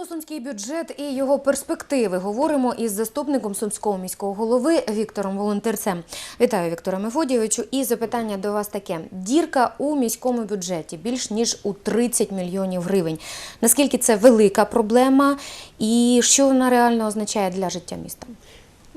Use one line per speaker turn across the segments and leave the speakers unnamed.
Про сумський бюджет і його перспективи говоримо із заступником сумського міського голови Віктором Волонтерцем. Вітаю, Віктора Мефодійовичу. І запитання до вас таке: дірка у міському бюджеті більш ніж у 30 мільйонів гривень. Наскільки це велика проблема, і що вона реально означає для життя міста?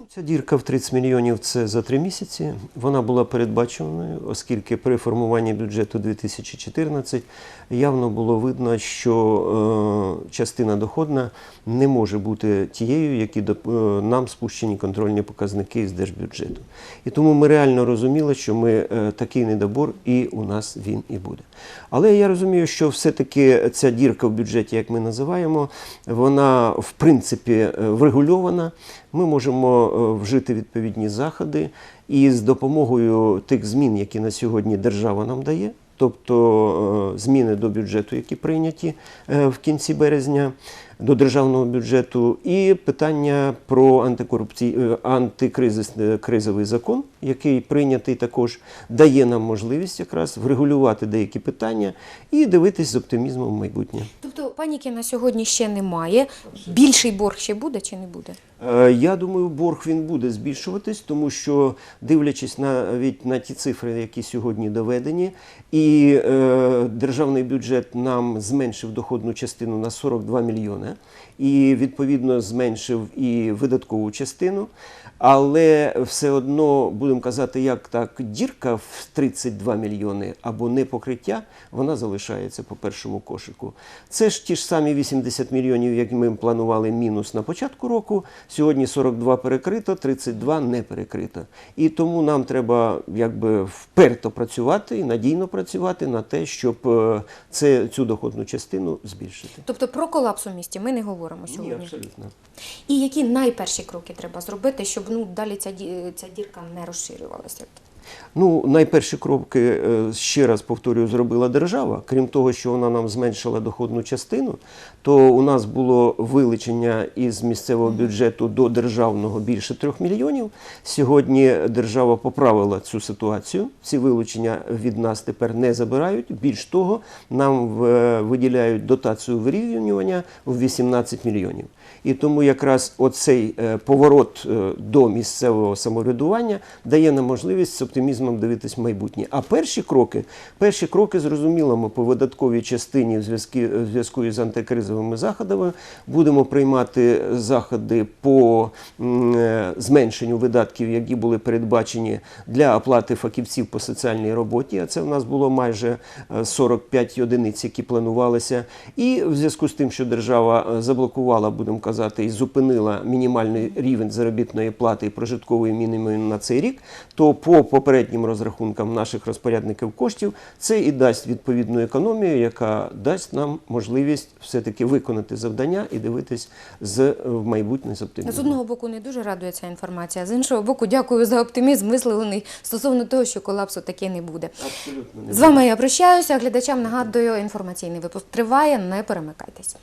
Ця дірка в 30 мільйонів це за три місяці. Вона була передбаченою, оскільки при формуванні бюджету 2014 явно було видно, що е, частина доходна не може бути тією, які е, нам спущені контрольні показники з держбюджету. І тому ми реально розуміли, що ми е, такий недобор, і у нас він і буде. Але я розумію, що все-таки ця дірка в бюджеті, як ми називаємо, вона в принципі врегульована. Ми можемо вжити відповідні заходи і з допомогою тих змін, які на сьогодні держава нам дає, тобто е, зміни до бюджету, які прийняті е, в кінці березня, до державного бюджету, і питання про антикорупцій, е, антикризисний кризовий закон, який прийнятий також, дає нам можливість якраз врегулювати деякі питання і дивитись з оптимізмом в майбутнє.
Тобто паніки на сьогодні ще немає. Більший борг ще буде чи не буде?
Е, Я думаю, борг він буде збільшуватись, тому що дивлячись навіть на ті цифри, які сьогодні доведені, і е, державний бюджет нам зменшив доходну частину на 42 мільйони, і відповідно зменшив і видаткову частину. Але все одно будемо казати, як так, дірка в 32 мільйони або непокриття, вона залишається по першому кошику. Це ж ті ж самі 80 мільйонів, як ми планували мінус на початку року. Сьогодні 42 перекрито, 32 не перекрито. І тому нам треба якби вперто працювати і надійно працювати на те, щоб е, це, цю доходну частину збільшити.
Тобто про колапс у місті ми не говоримо сьогодні.
Ні, абсолютно.
І які найперші кроки треба зробити, щоб ну далі ця ця дірка не розширювалася?
Ну, найперші кроки, е, ще раз повторюю, зробила держава. Крім того, що вона нам зменшила доходну частину, то у нас було вилучення із місцевого бюджету до державного більше трьох мільйонів. Сьогодні держава поправила цю ситуацію. Ці вилучення від нас тепер не забирають. Більш того, нам е, виділяють дотацію вирівнювання в 18 мільйонів. І тому якраз оцей е, поворот до місцевого самоврядування дає нам можливість оптимізмом дивитись в майбутнє. А перші кроки, перші кроки зрозуміло, ми по видатковій частині в зв'язку із антикризовими заходами будемо приймати заходи по е, зменшенню видатків, які були передбачені для оплати фахівців по соціальній роботі. А це в нас було майже е, 45 одиниць, які планувалися. І в зв'язку з тим, що держава е, заблокувала, будемо казати, і зупинила мінімальний рівень заробітної плати і прожиткової мінімум на цей рік, то по попереднім розрахункам наших розпорядників коштів це і дасть відповідну економію, яка дасть нам можливість все-таки виконати завдання і дивитись з в майбутнє з
З одного боку не дуже радує ця інформація, з іншого боку, дякую за оптимізм, висловлений стосовно того, що колапсу таки не буде.
Абсолютно не
З вами я прощаюся. Глядачам нагадую, інформаційний випуск триває. Не перемикайтесь.